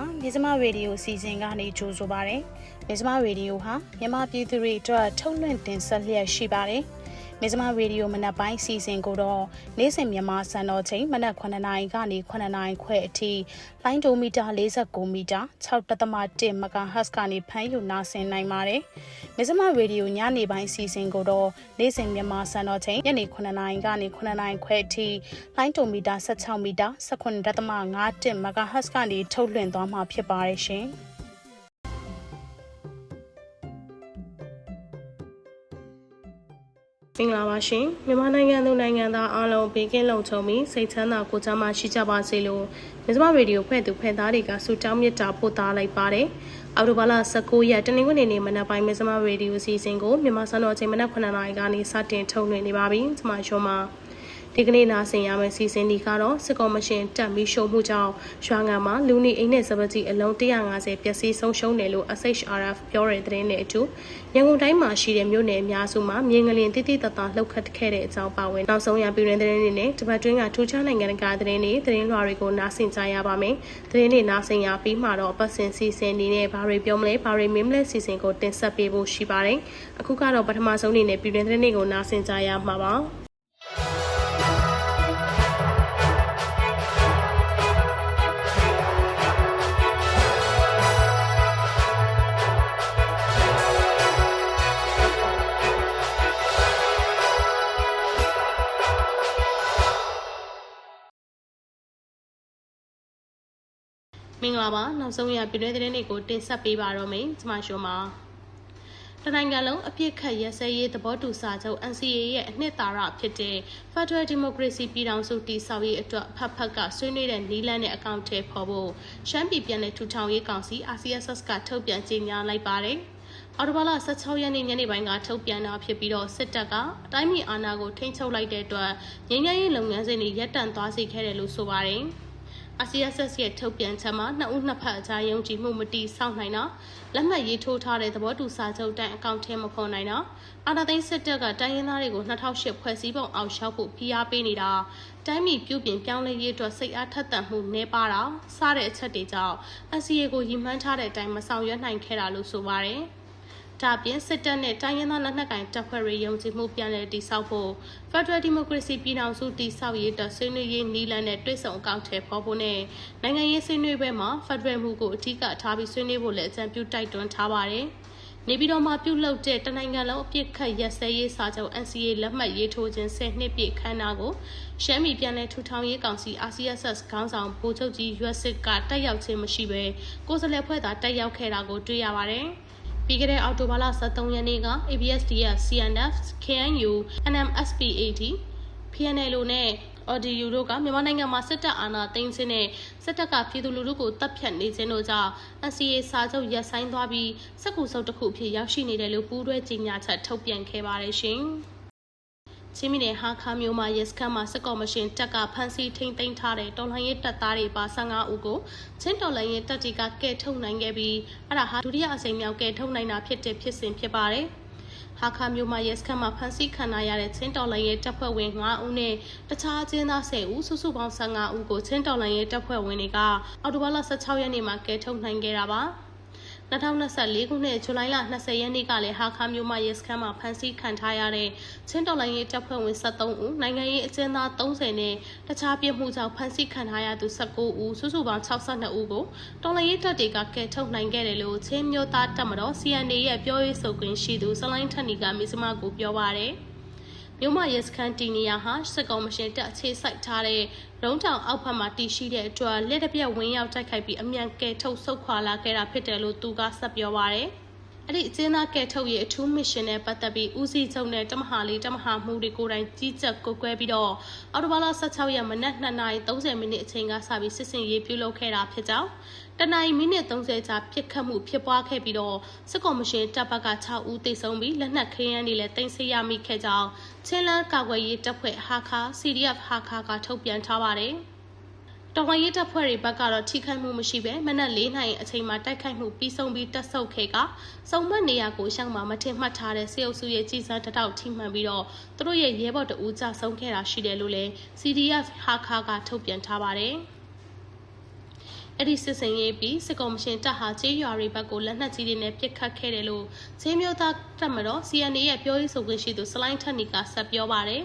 မင်္ဂလာပါမြေစမရေဒီယိုစီစဉ်ကနေကြိုဆိုပါရစေမြေစမရေဒီယိုဟာမြန်မာပြည်သူတွေအတွက်ထုတ်လွှင့်တင်ဆက်လျက်ရှိပါတယ် မြေစမရေဒီယိုမနက်ပိုင်းစီစဉ်ကိုတော့နေ့စဉ်မြန်မာစံတော်ချိန်မနက်9:00နာရီကနေ9:00နာရီခွဲအထိလိုင်းဒိုမီတာ49မီတာ6.1 MHz ကနေဖမ်းယူနာဆင်နိုင်ပါတယ်မြေစမရေဒီယိုညနေပိုင်းစီစဉ်ကိုတော့နေ့စဉ်မြန်မာစံတော်ချိန်ညနေ9:00နာရီကနေ9:00နာရီခွဲအထိလိုင်းဒိုမီတာ16မီတာ19.5 MHz ကနေထုတ်လွှင့်သွားမှာဖြစ်ပါတယ်ရှင်။ င်္ဂလာပါရှင်မြန်မာနိုင်ငံသူနိုင်ငံသားအားလုံးဘေးကင်းလုံခြုံပြီးစိတ်ချမ်းသာကိုယ်ချမ်းသာရှိကြပါစေလို့မြစမရေဒီယိုဖွဲ့သူဖွဲ့သားတွေကဆုတောင်းမေတ္တာပို့သလိုက်ပါတယ်အော်တိုဘာလ19ရက်တနင်္ဂနွေနေ့မနက်ပိုင်းမြစမရေဒီယိုစီစဉ်ကိုမြန်မာစံတော်ချိန်မနက်9:00နာရီကနေစတင်ထုတ်လွှင့်နေပါပြီကျွန်မရှုံးပါ ဒီကနေ့နာဆင်ရမယ့်စီစဉ်ဒီကတော့စစ်ကော်မရှင်တက်ပြီးရှုံမှုကြောင့်ရွာငံမှာလူနေအိမ်နဲ့စပတိအလုံး150ပျက်စီးဆုံးရှုံးတယ်လို့ SHRF ပြောတဲ့သတင်းနဲ့အတူရန်ကုန်တိုင်းမှာရှိတဲ့မြို့နယ်အများစုမှာမြေငလင်တိတိတတ်တာလှုပ်ခတ်ခဲ့တဲ့အကြောင်းပါဝင်နောက်ဆုံးရပြည်တွင်းသတင်းတွေနဲ့တပတ်တွင်းကထူးခြားနိုင်ငံတကာသတင်းတွေသတင်းလွှာတွေကိုနားဆင်ကြရပါမယ်သတင်းတွေနားဆင်ရပြီးမှတော့ပတ်စင်စီစဉ်နေနဲ့ဘာတွေပြောမလဲဘာတွေမင်းမလဲစီစဉ်ကိုတင်ဆက်ပေးဖို့ရှိပါတယ်အခုကတော့ပထမဆုံးအနေနဲ့ပြည်တွင်းသတင်းတွေကိုနားဆင်ကြရမှာပါ င်္ဂလာပါနောက်ဆုံးရပြည်တွင်းသတင်းတွေကိုတင်ဆက်ပေးပါတော့မယ်ကျွန်မရှုံးပါတနိုင်ငံလုံးအပြစ်ခတ်ရက်စဲရေးသဘောတူစာချုပ် NCA ရဲ့အနှစ်သာရဖြစ်တဲ့ Federal Democracy ပြည်ထောင်စုတည်ဆောက်ရေးအတွက်ဖက်ဖက်ကဆွေးနွေးတဲ့နီးလန်းတဲ့အကောင့်ထဲပေါ်ဖို့ရှမ်းပြည်ပြည်နယ်ထူထောင်ရေးကောင်စီ RCSS ကထုတ်ပြန်ကြေညာလိုက်ပါတယ်အော်တိုဘာလ16ရက်နေ့ညနေပိုင်းကထုတ်ပြန်တာဖြစ်ပြီးတော့စစ်တပ်ကအတိုင်းပြည်အာဏာကိုထိန်းချုပ်လိုက်တဲ့အတွက်ငြိမ်းချမ်းရေးလုပ်ငန်းစဉ်တွေရပ်တန့်သွားစေခဲ့တယ်လို့ဆိုပါတယ်။ RCSS ရဲ့ထုတ်ပြန်ချက်မှာနှစ်ဦးနှစ်ဖက်အကြားယုံကြည်မှုမတီးဆောက်နိုင်တာလက်မှတ်ရေးထိုးထားတဲ့သဘောတူစာချုပ်တိုင်းအကောင့်ထဲမဖော်နိုင်တာအာဏာသိမ်းစစ်တပ်ကတိုင်းရင်းသားတွေကို2008ဖွဲ့စည်းပုံအောက်လျှောက်ဖို့ဖိအားပေးနေတာတိုင်းပြည်ပြုပြင်ပြောင်းလဲရေးအတွက်စိတ်အားထက်သန်မှုနှဲပါတာစတဲ့အချက်တွေကြောင့် NCA ကိုရည်မှန်းထားတဲ့အတိုင်းမဆောင်ရွက်နိုင်ခဲ့တာလို့ဆိုပါတယ်။ ဒါပြင်စစ်တပ်နဲ့တိုင်းရင်းသားလက်နက်ကိုင်တပ်ဖွဲ့တွေယုံကြည်မှုပြန်လည်တည်ဆောက်ဖို့ Federal Democracy ပြည်ထောင်စုတည်ဆောက်ရေးတဆွေးနွေးရေးနီးလန်းနဲ့တွဲဆောင်အကောင့်ထဲပေါ်ဖို့နဲ့နိုင်ငံရေးဆွေးနွေးပွဲမှာ Federal မှုကိုအထူးကထားပြီးဆွေးနွေးဖို့လည်းအကြံပြုတိုက်တွန်းထားပါတယ်။နေပြည်တော်မှာပြုလုပ်တဲ့တနိုင်ငံလုံးအပြစ်ခတ်ရက်စဲရေးစာချုပ် NCA လက်မှတ်ရေးထိုးခြင်း10နှစ်ပြည့်ခမ်းနားကိုရှမ်းပြည်ပြည်နယ်ထူထောင်ရေးကောင်စီ RCSS ခေါင်းဆောင်ဗိုလ်ချုပ်ကြီးရွက်စစ်ကတက်ရောက်ခြင်းမရှိဘဲကိုယ်စားလှယ်ဖွဲ့သာတက်ရောက်ခဲ့တာကိုတွေ့ရပါတယ်။ ပြီးခဲ့တဲ့အောက်တိုဘာလ23ရက်နေ့က ABSDF CNF KNU NMSPAD PNLO နဲ့ ODU တို့ကမြန်မာနိုင်ငံမှာစစ်တပ်အာဏာသိမ်းခြင်းနဲ့စစ်တပ်ကပြည်သူလူထုကိုတပ်ဖြတ်နေခြင်းတို့ကြောင့် NCA စာချုပ်ရပ်ဆိုင်းသွားပြီးစက်ကူစုပ်တစ်ခုအဖြစ်ရောက်ရှိနေတယ်လို့ပူးတွဲကြေညာချက်ထုတ်ပြန်ခဲ့ပါတယ်ရှင်။ ချင်းမီနယ်ဟာခါမျိုးမှာရဲစခန်းမှာစစ်ကော်မရှင်တပ်ကဖမ်းဆီးထိန်းသိမ်းထားတဲ့တော်လှန်ရေးတပ်သားတွေပါ15ဦးကိုချင်းတော်လှန်ရေးတပ်တွေကကဲထုတ်နိုင်ခဲ့ပြီးအဲ့ဒါဟာဒုတိယအကြိမ်မြောက်ကဲထုတ်နိုင်တာဖြစ်တဲ့ဖြစ်စဉ်ဖြစ်ပါတယ်။ဟာခါမျိုးမှာရဲစခန်းမှာဖမ်းဆီးခံရတဲ့ချင်းတော်လှန်ရေးတပ်ဖွဲ့ဝင်9ဦးနဲ့တခြားအကျဉ်းသား10ဦးစုစုပေါင်း15ဦးကိုချင်းတော်လှန်ရေးတပ်ဖွဲ့ဝင်တွေကအော်တိုဘာလ16ရက်နေ့မှာကဲထုတ်နိုင်ခဲ့တာပါ။ 2024ခုနှစ်ဇူလိုင်လ20ရက်နေ့ကလည်းဟာခါမျိုးမရဲစခန်းမှာဖမ်းဆီးခံထားရတဲ့ချင်းတော်လိုင်းရေးတပ်ဖွဲ့ဝင်73ဦးနိုင်ငံရေးအကျဉ်းသား30နဲ့တခြားပြစ်မှုကြောင့်ဖမ်းဆီးခံထားရသူ19ဦးစုစုပေါင်း62ဦးကိုတော်လိုင်းရေးတပ်တွေကကယ်ထုတ်နိုင်ခဲ့တယ်လို့ချင်းမျိုးသားတပ်မတော် CNA ရဲ့ပြောရေးဆိုခွင့်ရှိသူစလိုင်းထက်နီကမိစမကိုပြောပါရယ်။ မြို့မရဲစခန်းတီနီယာဟာစစ်ကောင်မရှင်တပ်အခြေစိုက်ထားတဲ့ရုံးတောင်အောက်ဘက်မှာတည်ရှိတဲ့အတွက်လက်တပြက်ဝင်းရောက်တိုက်ခိုက်ပြီးအမြန်ကယ်ထုတ်ဆုတ်ခွာလာခဲ့တာဖြစ်တယ်လို့သူကဆက်ပြောပါရယ်အဲ့ဒီအကျဉ်းသားကဲထုတ်ရဲ့အထူးမစ်ရှင်နဲ့ပတ်သက်ပြီးဦးစီးချုပ်နဲ့တမဟာလေးတမဟာမှုတွေကိုယ်တိုင်ကြီးကြပ်ကုတ်ကွဲပြီးတော့အော်တိုဘာလ16ရက်မနက်2:30မိနစ်အချိန်ကစပြီးစစ်စင်ရေးပြုလုပ်ခဲ့တာဖြစ်ကြောင်း တနင်္လာမိနစ်30ကြာပြစ်ခတ်မှုဖြစ်ပွားခဲ့ပြီးတော့စစ်ကော်မရှင်တပ်ဘက်က6ဦးသေဆုံးပြီးလက်နက်ခဲယမ်းတွေလည်းတင်ဆက်ရမိခဲ့ကြောင်းချင်းလန်းကာကွယ်ရေးတပ်ဖွဲ့ဟာခါ CDF ဟာခါကထုတ်ပြန်ထားပါတယ်။တော်ဝရေးတပ်ဖွဲ့တွေဘက်ကတော့ထိခိုက်မှုမရှိဘဲမနက်၄နာရီအချိန်မှာတိုက်ခိုက်မှုပြီးဆုံးပြီးတက်ဆုပ်ခဲ့ကစုံမက်နေရာကိုရှောင်းမှာမထင်မှတ်ထားတဲ့စေအုပ်စုရဲ့ကြီးစားတတောက်ထိမှန်ပြီးတော့သူတို့ရဲ့ရဲဘော်တအူးကြဆုံးခဲ့တာရှိတယ်လို့လည်း CDF ဟာခါကထုတ်ပြန်ထားပါတယ်။ အဲ့ဒီစစ်စင်ရေးပြီးစစ်ကော်မရှင်တပ်ဟာကျေးရွာတွေဘက်ကိုလက်နက်ကြီးတွေနဲ့ပစ်ခတ်ခဲ့တယ်လို့ချင်းမျိုးသားတပ်မတော် CNA ရဲ့ပြောရေးဆိုခွင့်ရှိသူစလိုင်းထက်နီကဆက်ပြောပါတယ်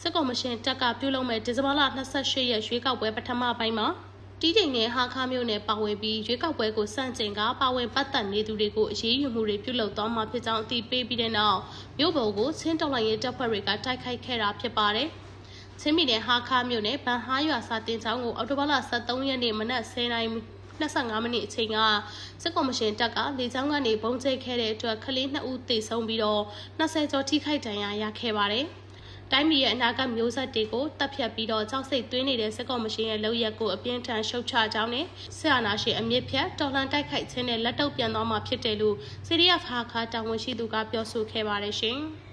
စစ်ကော်မရှင်တပ်ကပြုလုပ်မဲ့ဒီဇင်ဘာလ28ရက်ရွေးကောက်ပွဲပထမပိုင်းမှာတီးတိန်နဲ့ဟာခါမျိုးနဲ့ပါဝင်ပြီးရွေးကောက်ပွဲကိုစန့်ကျင်ကပါဝင်ပတ်သက်နေသူတွေကိုအရေးယူမှုတွေပြုလုပ်သွားမှာဖြစ်ကြောင်းအသိပေးပြီးတဲ့နောက်မြို့ပေါ်ကိုချင်းတော်လိုင်းရေးတပ်ဖွဲ့တွေကတိုက်ခိုက်ခဲ့တာဖြစ်ပါတယ်။ ချင်းပြည်နယ်ဟာခါမြို့နယ်ဗန်ဟာရွာစာတင်ချောင်းကိုအော်တိုဘာလ23ရက်နေ့မနက်10:00နာရီ25မိနစ်အချိန်ကစစ်ကော်မရှင်တပ်ကလေကြောင်းကနေပုံကျိတ်ခဲ့တဲ့အတွက်ကလေး2ဦးသေဆုံးပြီးတော့20ကျော်ထိခိုက်ဒဏ်ရာရခဲ့ပါတယ်။တိုင်းပြည်ရဲ့အနာဂတ်မျိုးဆက်တွေကိုတပ်ဖြတ်ပြီးတော့ကြောက်စိတ်သွင်းနေတဲ့စစ်ကော်မရှင်ရဲ့လုပ်ရက်ကိုအပြင်းထန်ရှုတ်ချကြောင်းနဲ့စစ်အာဏာရှင်အမြင့်ဖြတ်တော်လှန်တိုက်ခိုက်ခြင်းနဲ့လက်တုပ်ပြန်သွားမှာဖြစ်တယ်လို့ CDF ဟာခါတာဝန်ရှိသူကပြောဆိုခဲ့ပါတယ်ရှင်။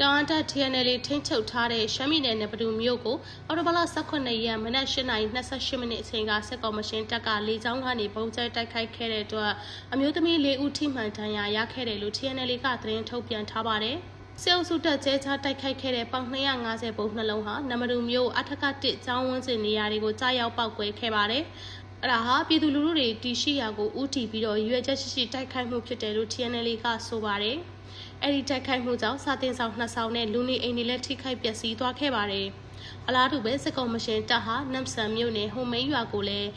တောင်တ TNL ထိန်းချုပ်ထားတဲ့ရှမ်းပြည်နယ်နယ်ပတူမြို့ကိုအော်တိုဘလ18ရက်မနက်8:28မိနစ်အချိန်ကစစ်ကော်မရှင်တပ်ကလေကြောင်းကနေပုံကျဲတိုက်ခိုက်ခဲ့တဲ့အတွက်အမျိုးသမီး၄ဦးထိမှန်ဒဏ်ရာရခဲ့တယ်လို့ TNL ကသတင်းထုတ်ပြန်ထားပါတယ်။စေအုပ်စုတက်ကျဲချတိုက်ခိုက်ခဲ့တဲ့ပေါင်250ပုံနှလုံးဟာနမတူမျိုးအထက်ကတစ်ကျောင်းဝန်းကျင်နေရာတွေကိုကြားရောက်ပောက်ကွဲခဲ့ပါတယ်။အဲ့ဒါဟာပြည်သူလူထုတွေတီရှိရာကိုဥတီပြီးတော့ရွေချက်ရှိရှိတိုက်ခိုက်မှုဖြစ်တယ်လို့ TNL ကဆိုပါတယ်။ အဲ့ဒီတိုက်ခိုက်မှုကြောင့်စာတင်ဆောင်နှစ်ဆောင်နဲ့လူနေအိမ်တွေလည်းထိခိုက်ပျက်စီးသွားခဲ့ပါတယ်။အလားတူပဲစစ်ကောင်မရှင်တပ်ဟာနမ်ဆန်မြို့နယ်ဟိုမိန်ရွာကိုလည်း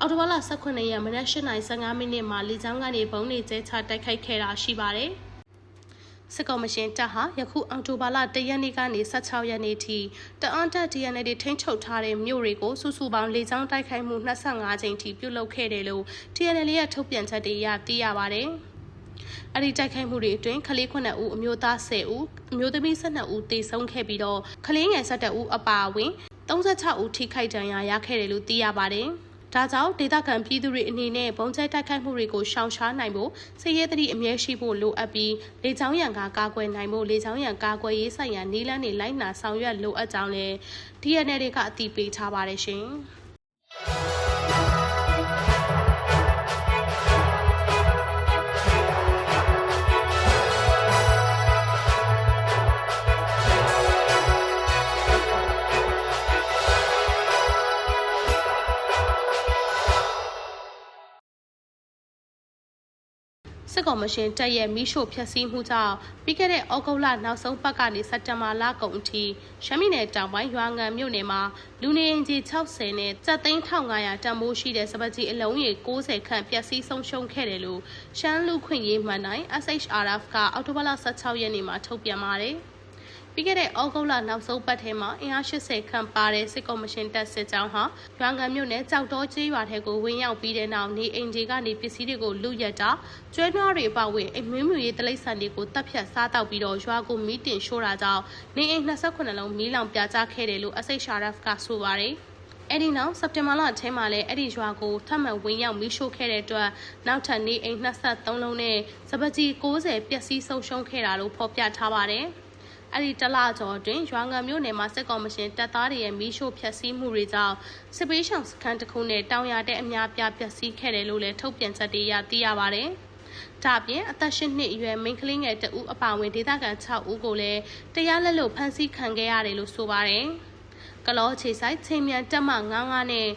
အော်တိုဘာလ18ရက်မနက်8:15မိနစ်မှာလေကြောင်းကနေဘုံနေကျဲချတိုက်ခိုက်ခဲ့တာရှိပါတယ်။စစ်ကော်မရှင်တပ်ဟာယခုအောက်တိုဘာလ၁ရက်နေ့ကနေ16ရက်နေ့ထိတအန်တပ် DNA တွေထိန်းချုပ်ထားတဲ့မြို့တွေကိုစုစုပေါင်းလေကြောင်းတိုက်ခိုက်မှု25ကြိမ်ထိပြုလုပ်ခဲ့တယ်လို့ TNL ရဲ့ထုတ်ပြန်ချက်တွေအရသိရပါတယ်။ အဲ့ဒီတိုက်ခိုက်မှုတွေအတွင်းကလေး9ဦးအမျိုးသား10ဦးအမျိုးသမီး12ဦးသေဆုံးခဲ့ပြီးတော့ကလေးငယ်17ဦးအပါအဝင်36ဦးထိခိုက်ဒဏ်ရာရခဲ့တယ်လို့သိရပါတယ်။ဒါကြောင့်ဒေသခံပြည်သူတွေအနေနဲ့ဘုံကျဲတိုက်ခိုက်မှုတွေကိုရှောင်ရှားနိုင်ဖို့စစ်ရေးသတိအမြဲရှိဖို့လိုအပ်ပြီးလေကြောင်းရန်ကကာကွယ်နိုင်ဖို့လေကြောင်းရန်ကာကွယ်ရေးဆိုင်ရာနည်းလမ်းတွေလိုက်နာဆောင်ရွက်လိုအပ်ကြောင်းလည်း DNA တွေကအတည်ပြုထားပါတယ်ရှင်။။ ကောင်မရှင်တပ်ရဲ့မိရှို့ဖျက်ဆီးမှုကြောင့်ပြီးခဲ့တဲ့ဩဂုတ်လနောက်ဆုံးပတ်ကနေစက်တင်ဘာလကုန်အထိရှမ်းပြည်နယ်တောင်ပိုင်းရွာငံမြို့နယ်မှာလူနေအိမ်ကြီး60နဲ့စက်သိန်း1500တန်ဖိုးရှိတဲ့စပတ်ကြီးအလုံးရေ60ခန့်ပျက်စီးဆုံးရှုံးခဲ့တယ်လို့ရှမ်းလူခွင့်ရေးမှန်တိုင်း SHRF ကအောက်တိုဘာလ16ရက်နေ့မှာထုတ်ပြန်ပါတယ်။ ပြီးခဲ့တဲ့ဩဂုတ်လနောက်ဆုံးပတ်ထဲမှာအင်အား80ခန့်ပါတဲ့စစ်ကော်မရှင်တပ်စစ်ကြောင်းဟာရွာငံမြို့နယ်ကြောက်တော်ကျေးရွာထဲကိုဝင်ရောက်ပြီးတဲ့နောက်နေအိမ်ကြီးကနေပစ္စည်းတွေကိုလူရက်တာကျွဲနွားတွေအပဝင်အိမ်မွေးမြူရေးတလိษံတွေကိုတပ်ဖြတ်စားတောက်ပြီးတော့ရွာကိုမီးတင်ရှို့တာကြောင့်နေအိမ်28လုံးမီးလောင်ပြာကျခဲ့တယ်လို့ SHRF ကဆိုပါတယ်အဲ့ဒီနောက်စက်တင်ဘာလထဲမှာလည်းအဲ့ဒီရွာကိုထပ်မံဝင်ရောက်မိရှို့ခဲ့တဲ့အတွက်နောက်ထပ်နေအိမ်23လုံးနဲ့စပကြီး60ပျက်စီးဆုံးရှုံးခဲ့တာလို့ဖော်ပြထားပါတယ်။ အဲ့ဒီတလကျော်အတွင်းရွာငံမြို့နယ်မှာစစ်ကောင်မရှင်တပ်သားတွေရဲ့မီးရှို့ဖျက်ဆီးမှုတွေကြောင့်စစ်ပေးရှောင်စခန်းတစ်ခုနဲ့တောင်ရတဲ့အများပြပျက်စီးခဲ့တယ်လို့လည်းထုတ်ပြန်ချက်တွေရသိရပါတယ်။ဒါပြင်အသက်၈နှစ်အရွယ်မိန်းကလေးငယ်တဦးအပါအဝင်ဒေသခံ6ဦးကိုလည်းတရားလက်လို့ဖမ်းဆီးခံခဲ့ရတယ်လို့ဆိုပါတယ်။ကလောခြေဆိုင်ချိန်မြန်တက်မှ99နဲ့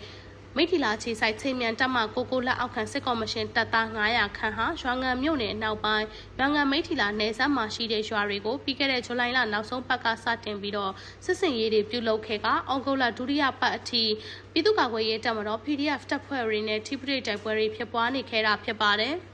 မိထီလာခြေဆိုင်ချိန်မြန်တက်မှကိုကိုလက်အောက်ခံစစ်ကော်မရှင်တပ်သား900ခန့်ဟာရွာငံမြို့နယ်အနောက်ပိုင်းရွာငံမိထီလာနယ်စပ်မှာရှိတဲ့ရွာတွေကိုပြီးခဲ့တဲ့ဇူလိုင်လနောက်ဆုံးပတ်ကစတင်ပြီးတော့စစ်စင်ရေးတွေပြုလုပ်ခဲ့ကအောက်ဂုတ်လဒုတိယပတ်အထိပြည်သူ့ကာကွယ်ရေးတပ်မတော် PDF တပ်ဖွဲ့တွေနဲ့ထိပရိတိုက်ပွဲတွေဖြစ်ပွားနေခဲ့တာဖြစ်ပါတယ်။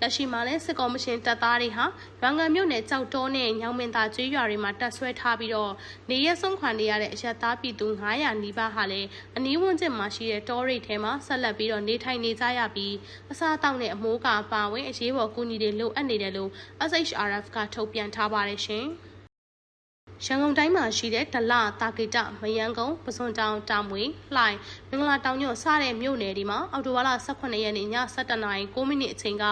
လက်ရှိမှာလည်းစစ်ကော်မရှင်တပ်သားတွေဟာရန်ကုန်မြို့နယ်ကြောက်တောနဲ့ညောင်မင်သာကျွေးရွာတွေမှာတပ်ဆွဲထားပြီးတော့နေရဆုံးခွန်နေရတဲ့အရက်သားပြည်သူ900နီးပါးဟာလည်းအနီးဝန်းကျင်မှာရှိတဲ့တောရိတ်ထဲမှာဆက်လက်ပြီးတော့နေထိုင်နေကြရပြီးအစားအသောက်နဲ့အမိုးကအပါဝင်အရေးပေါ်ကူညီတွေလိုအပ်နေတယ်လို့ SHRF ကထုတ်ပြန်ထားပါတယ်ရှင်။ ရန်ကုန်တိုင်းမှာရှိတဲ့ဒလတာဂိတမယန်းကုန်းပစွန်တောင်တာမွေလှိုင်မင်္ဂလာတောင်ညွန့်စတဲ့မြို့နယ်တွေမှာအော်တိုဝါလာ18ရက်နေ့ည7:00နာရီ9မိနစ်အချိန်က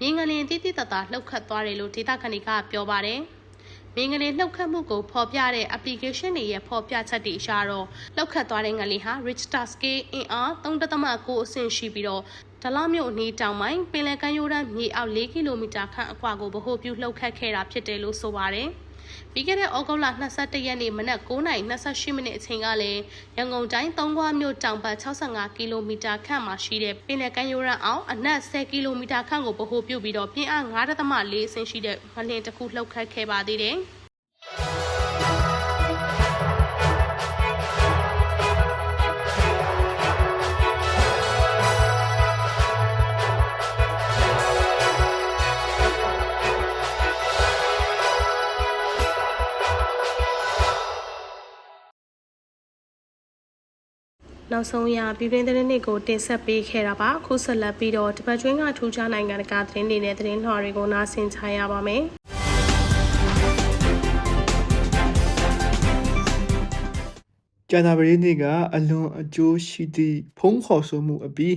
မြင်းငလင်တိတိတတာလှုပ်ခတ်သွားတယ်လို့ဒေသခံတွေကပြောပါတယ်။မင်းငလင်လှုပ်ခတ်မှုကိုဖော်ပြတဲ့ application တွေရဲ့ဖော်ပြချက်တွေအရတော့လှုပ်ခတ်သွားတဲ့ငလင်ဟာ Richter scale အင်အား3.9အဆင့်ရှိပြီးတော့ဒလမြို့အနီးတောင်ပိုင်းပင်လယ်ကမ်းရိုးတန်းမြေအောက်4ကီလိုမီတာခန့်အကွာကိုဗဟိုပြုလှုပ်ခတ်ခဲ့တာဖြစ်တယ်လို့ဆိုပါတယ်။ ပြီးခဲ့တဲ့ဩဂုတ်လ22ရက်နေ့မနက်9:28မိနစ်အချိန်ကလည်းရန်ကုန်တိုင်းသုံးခွမြို့တောင်ဘက်65ကီလိုမီတာခန့်မှာရှိတဲ့ပင်လယ်ကမ်းရိုးတန်းအောင်အနက်10ကီလိုမီတာခန့်ကိုဗဟိုပြုပြီးတော့ပြင်းအား9.4အဆင့်ရှိတဲ့ငလျင်တစ်ခုလှုပ်ခတ်ခဲ့ပါသေးတယ်။ နောက်ဆုံးရပြည်တွင်းသတင်းတွေကိုတင်ဆက်ပေးခဲ့တာပါအခုဆက်လက်ပြီးတော့တပတ်ကျွင်းကထူးခြားနိုင်ငံတကာသတင်းတွေနဲ့သတင်းလှော်တွေကိုနားဆင်ချရပါမယ်ကြာသပတေးနေ့ကအလွန်အကျိုးရှိသည့်ဖုံးခေါ်ဆိုမှုအပြီး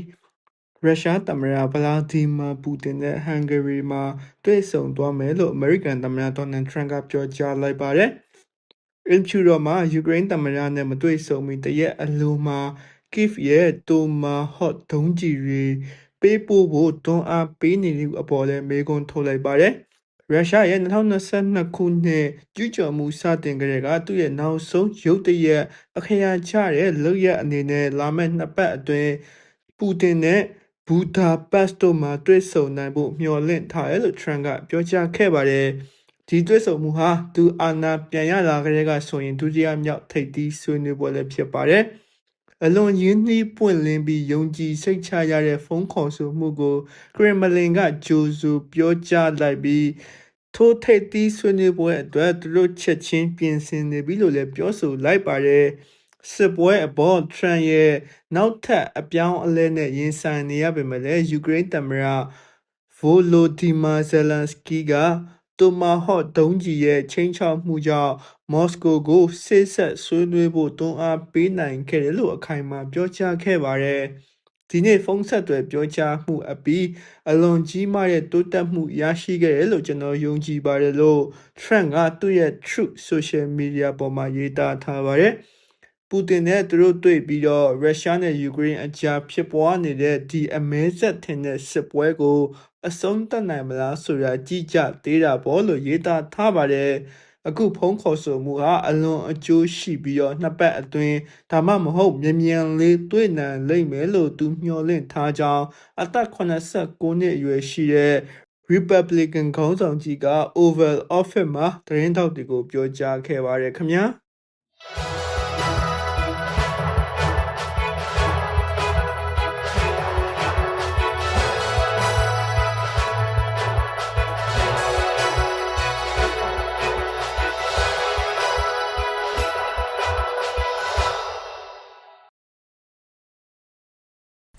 ရုရှားသမ္မတဗလာဒီမာပူတင်နဲ့ဟန်ဂေရီမှာတွေ့ဆုံသွားမယ်လို့အမေရိကန်သမ္မတဒေါ်နယ်ထရန့်ကပြောကြားလိုက်ပါတယ်။ အင်ဖြူတော်မှာယူကရိန်းသမ္မတနဲ့မတွေ့ဆုံမီတရက်အလိုမှာကိဗ်ရဲ့တိုမာဟော့ဒုံးကျည်တွေပေးပို့ဖို့တွန်းအားပေးနေတဲ့အပေါ်လည်းမေးခွန်းထုတ်လိုက်ပါတယ်။ရုရှားရဲ့2022ခုနှစ်ကျူးကျော်မှုစတင်ကြတဲ့ကသူ့ရဲ့နောက်ဆုံးရုတ်တရက်အခရာချတဲ့လုပ်ရအနေနဲ့လာမယ့်နှစ်ပတ်အတွင်းပူတင်နဲ့ဘူဒါပက်စ်တို့မှာတွေ့ဆုံနိုင်ဖို့မျှော်လင့်ထားတယ်လို့ထရန့်ကပြောကြားခဲ့ပါတယ်။ ဒီတွေ့ဆုံမှုဟာသူအာဏာပြန်ရလာကြတဲ့ကဆိုရင်ဒုတိယမြောက်ထိပ်သီးဆွေးနွေးပွဲလည်းဖြစ်ပါတယ်။အလွန်ရင်းနှီးပွင့်လင်းပြီးယုံကြည်စိတ်ချရတဲ့ဖုန်းခေါ်ဆိုမှုကိုကရမလင်ကကြိုဆိုပြောကြားလိုက်ပြီးထိုထိပ်သီးဆွေးနွေးပွဲအတွက်သူတို့ချက်ချင်းပြင်ဆင်နေပြီလို့လည်းပြောဆိုလိုက်ပါတယ်စစ်ပွဲအပေါ်ထရန့်ရဲ့နောက်ထပ်အပြောင်းအလဲနဲ့ရင်ဆိုင်နေရပေမဲ့လည်းယူကရိန်းသမ္မတဗိုလိုဒီမာဇယ်လန်စကီက တိုမာဟော့ဒုံးကြီးရဲ့ချင်းချောက်မှုကြောင့်မော်စကိုကိုဆေးဆက်ဆွေးနွေးဖို့တွန်းအားပေးနိုင်ခဲ့တယ်လို့အခိုင်အမာပြောကြားခဲ့ပါတယ်ဒီနေ့ဖုန်းဆက်သွယ်ပြောကြားမှုအပြီးအလွန်ကြီးမားတဲ့တိုးတက်မှုရရှိခဲ့တယ်လို့ကျွန်တော်ယုံကြည်ပါတယ်လို့ Trump ကသူ့ရဲ့ Truth Social Media ပေါ်မှာရေးသားထားပါတယ်။ ပူတင်နဲ့သူတို့တွေ့ပြီးတော့ရုရှားနဲ့ယူကရိန်းအကြားဖြစ်ပွားနေတဲ့ဒီအမဲဆက်ထင်တဲ့စစ်ပွဲကိုအဆုံးသတ်နိုင်မလားဆိုတာကြည့်ကြသေးတာပေါ့လို့ရေးသားထားပါတယ်။အခုဖုန်းခေါ်ဆိုမှုဟာအလွန်အကျိုးရှိပြီးတော့နှစ်ပတ်အတွင်းဒါမှမဟုတ်မြန်မြန်လေးတွေ့နိုင်လိမ့်မယ်လို့သူမျှော်လင့်ထားကြောင်းအသက်89နှစ်အရွယ်ရှိတဲ့ Republican ခေါင်းဆောင်ကြီးက Oval Office မှာသတင်းထောက်တွေကိုပြောကြားခဲ့ပါတယ်ခင်ဗျာ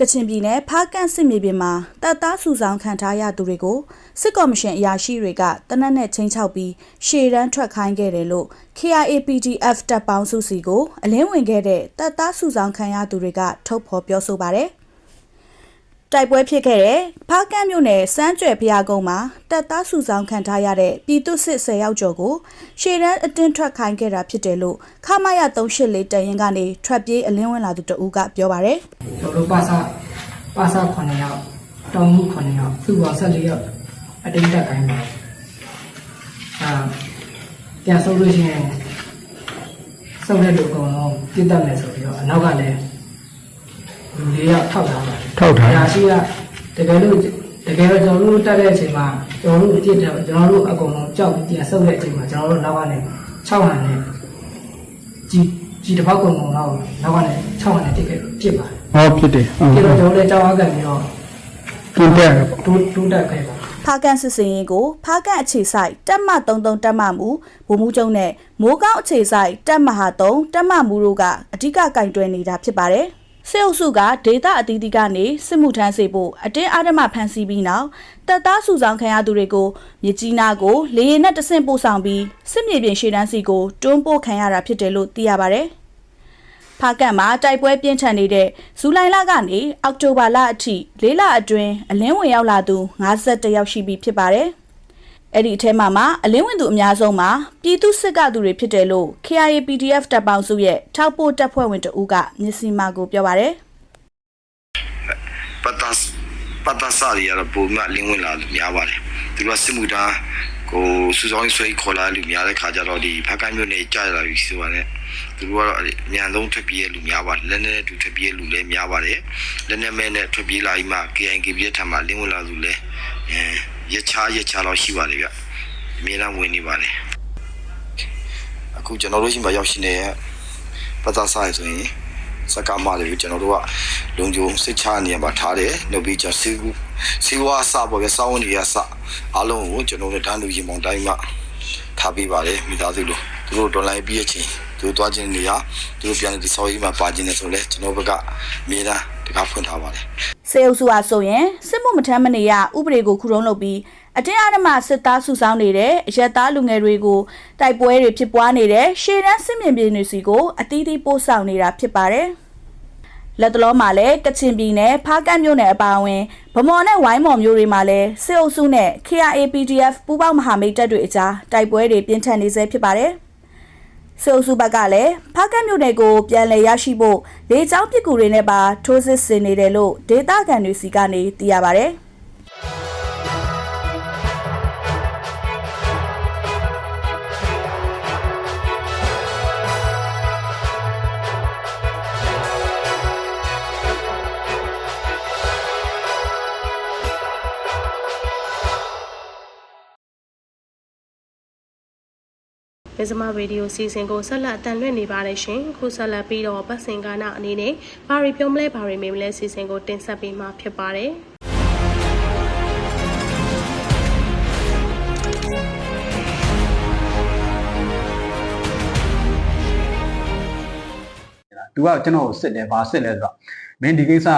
ကချင်ပြည်နယ်ဖားကန့်စစ်မြေပြင်မှာတပ်သားစုဆောင်ခံထားရသူတွေကိုစစ်ကော်မရှင်အရာရှိတွေကတနက်နဲ့ချင်းချောက်ပြီးရှေ့တန်းထွက်ခိုင်းခဲ့တယ်လို့ KIAPDF တပ်ပေါင်းစုစီကိုအလင်းဝင်ခဲ့တဲ့တပ်သားစုဆောင်ခံရသူတွေကထုတ်ဖော်ပြောဆိုပါတယ် တိုက်ပွဲဖြစ်ခဲ့တဲ့ဖားကန့်မြို့နယ်စမ်းကြွယ်ဖျားကုန်းမှာတပ်သားစုဆောင်ခံထားရတဲ့ပြည်သူစစ်10ယောက်ကျော်ကိုရှေ့တန်းအတင်းထွက်ခိုင်းခဲ့တာဖြစ်တယ်လို့ခမာရ384တရင်ကနေထွက်ပြေးအလင်းဝင်လာသူတဦးကပြောပါတယ်ကျွန်တော်တို့ပါစာပါစာ9ယောက်တောင်းမှု9ယောက်သူ့ပေါင်း14ယောက်အတိတ်တက်တိုင်းပါအာပြန်ဆုပ်လို့ရှိရင်ဆုပ်တဲ့လူအကုန်လုံးပြတ်တတ်မယ်ဆိုပြီးတော့အနောက်ကလည်း လူလေးယောက်ထောက်ထားပါတယ်ထောက်ထားဒါရှိကတကယ်လို့တကယ်တော့ကျွန်တော်တို့တက်တဲ့အချိန်မှာကျွန်တော်တို့အပြစ်တယ်ကျွန်တော်တို့အကုန်လုံးကြောက်ပြီးပြန်ဆုပ်တဲ့အချိန်မှာကျွန်တော်တို့နောက်ကနေ6ဟန်နဲ့ကြီးကြီးတစ်ပေါက်ကုန်ကုန်တော့နောက်ကနေ6ဟန်နဲ့တိတ်ခဲ့ပြစ်ပါတယ်ဟောဖြစ်တယ်ဟုတ်ဒီတော့ကျွန်တော်လည်းကြောင်းအားကန်ပြီးတော့ပြင်းတယ်ပေါ့တိုးတိုးတက်ခဲ့ပါဖားကန်စစ်စင်ရင်ကိုဖားကန်အခြေဆိုင်တက်မ33တက်မမူဗိုလ်မှူးချုပ်နဲ့မိုးကောင်းအခြေဆိုင်တက်မဟာ3တက်မမူတို့ကအဓိကကင်တွယ်နေတာဖြစ်ပါတယ်။ စစ်အုပ်စုကဒေတာအသီးသီးကနေစစ်မှုထမ်းစေဖို့အတင်းအဓမ္မဖမ်းဆီးပြီးနောက်တပ်သားစုဆောင်ခံရသူတွေကိုမြကြီးနားကိုလေရင်နဲ့တဆင့်ပို့ဆောင်ပြီးစစ်မြေပြင်ရှေ့တန်းစီကိုတွန်းပို့ခံရတာဖြစ်တယ်လို့သိရပါတယ်။ဖားကန့်မှာတိုက်ပွဲပြင်းထန်နေတဲ့ဇူလိုင်လကနေအောက်တိုဘာလအထိ၄လအတွင်းအလင်းဝင်ရောက်လာသူ51ယောက်ရှိပြီဖြစ်ပါတယ်။ အဲ့ဒီအထဲမှာမှအလင်းဝင်သူအများဆုံးမှာပြည်သူစစ်ကသူတွေဖြစ်တယ်လို့ KIA PDF တပ်ပေါင်းစုရဲ့ထောက်ပို့တပ်ဖွဲ့ဝင်တဦးကမျက်စိမှကိုပြောပါတယ်။ပတ်တန်ပတ်တန်စာရီရတော့ပုံမှန်လင်းဝင်လာလို့များပါတယ်သူတို့ကစစ်မှုထမ်းကိုစူဆောင်းဆွေးခေါ်လာလူများတဲ့ခါကျတော့ဒီဖက်ကိုင်းမြို့နယ်ကြာလာပြီဆိုပါနဲ့သူတို့ကတော့အမြန်ဆုံးထွက်ပြေးလူများပါတယ်လက်နဲ့တူထွက်ပြေးလူလည်းများပါတယ်လက်နဲ့မဲနဲ့ထွက်ပြေးလာပြီးမှ KNK ပြည့်ထံမှာလင်းဝင်လာသူလည်းအဲ ရချားရချားတော့ရှိပါလေဗျအမြဲတမ်းဝင်နေပါလေအခုကျွန်တော်တို့ရှိမှရောက်ရှိနေတဲ့ပတ်သက်ဆိုင်ဆိုရင်စကားမလေးကျွန်တော်တို့ကလုံခြုံစိတ်ချနေရမှာထားတယ်နောက်ပြီးကျွန်တော်စီကူစီဝါစပေါ်ရစောင်းနေရစအားလုံးကိုကျွန်တော်တို့တန်းလူရင်ပေါင်းတိုင်းမှာထားပေးပါတယ်မိသားစုလို့သူတို့ဒေါ်လာပြည့်အချင်းသူတို့သွားခြင်းနေရသူတို့ပြန်ဒီဆော်ကြီးမှာပါခြင်းနေဆိုလဲကျွန်တော်ဘက်ကအမြဲတမ်းတကားဖွင့်ထားပါတယ် စေအုပ်စုဟာဆိုရင်စစ်မှုမထမ်းမနေရဥပဒေကိုခုတုံးလုပ်ပြီးအတင်းအဓမ္မစစ်သားစုဆောင်းနေတဲ့အရက်သားလူငယ်တွေကိုတိုက်ပွဲတွေဖြစ်ပွားနေတဲ့ရှေ့တန်းစစ်မြေပြင်တွေစီကိုအသီးသီးပို့ဆောင်နေတာဖြစ်ပါတယ်။လက်တလုံးမှာလည်းကချင်ပြည်နယ်ဖားကန့်မြို့နယ်အပါအဝင်ဗမော်နဲ့ဝိုင်းမော်မြို့တွေမှာလည်းစစ်အုပ်စုနဲ့ KIA PDF ပူးပေါင်းမဟာမိတ်တပ်တွေအကြားတိုက်ပွဲတွေပြင်းထန်နေဆဲဖြစ်ပါတယ်။ ဆိုစုဘက်ကလည်းဖားကတ်မြို့နယ်ကိုပြန်လည်ရရှိဖို့လေကြောင်းပစ်ကူတွေနဲ့ပါထိုးစစ်ဆင်နေတယ်လို့ဒေတာကန်တွေစီကနေသိရပါဗျ။ မဇ္ဈိမရေဒီယိုစီစဉ်ကိုဆက်လက်အတန်လွှင့်နေပါတယ်ရှင်ခုဆက်လက်ပြီးတော့ပတ်စင်ကာနာအနေနဲ့ဘာရီပြုံးမလဲဘာရီမေးမလဲစီစဉ်ကိုတင်ဆက်ပေးမှာဖြစ်ပါတယ်သူကကျွန်တော်ကိုစစ်တယ်ဗာစစ်လဲဆိုတော့မင်းဒီကိစ္စ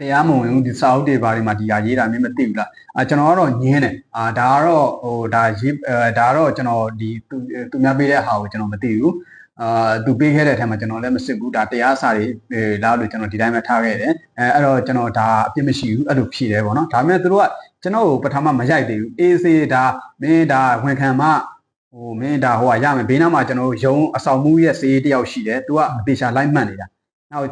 တရားမဝင်ဘူးဒီစာအုပ်တွေဘာတွေမှာဒီဟာရေးတာမင်းမသိဘူးလားအာကျွန်တော်ကတော့ညင်းတယ်အာဒါကတော့ဟိုဒါရေးအဲဒါကတော့ကျွန်တော်ဒီသူသူများပေးတဲ့ဟာကိုကျွန်တော်မသိဘူးအာသူပေးခဲ့တဲ့အထက်မှာကျွန်တော်လည်းမစစ်ဘူးဒါတရားစာတွေလာလို့ကျွန်တော်ဒီတိုင်းပဲထားခဲ့တယ်အဲအဲ့တော့ကျွန်တော်ဒါအပြစ်မရှိဘူးအဲ့လိုဖြေတယ်ပေါ့နော်ဒါပေမဲ့သူတို့ကကျွန်တော်ကိုပထမမရိုက်သေးဘူးအေးစေးဒါမင်းဒါဝန်ခံမှဟိုမင်းဒါဟိုကရမယ်ဘေးနားမှာကျွန်တော်တို့ယုံအဆောင်မှုရဲ့စေးတယောက်ရှိတယ်သူကအသေးချာလိုက်မှတ်နေတာ နောက်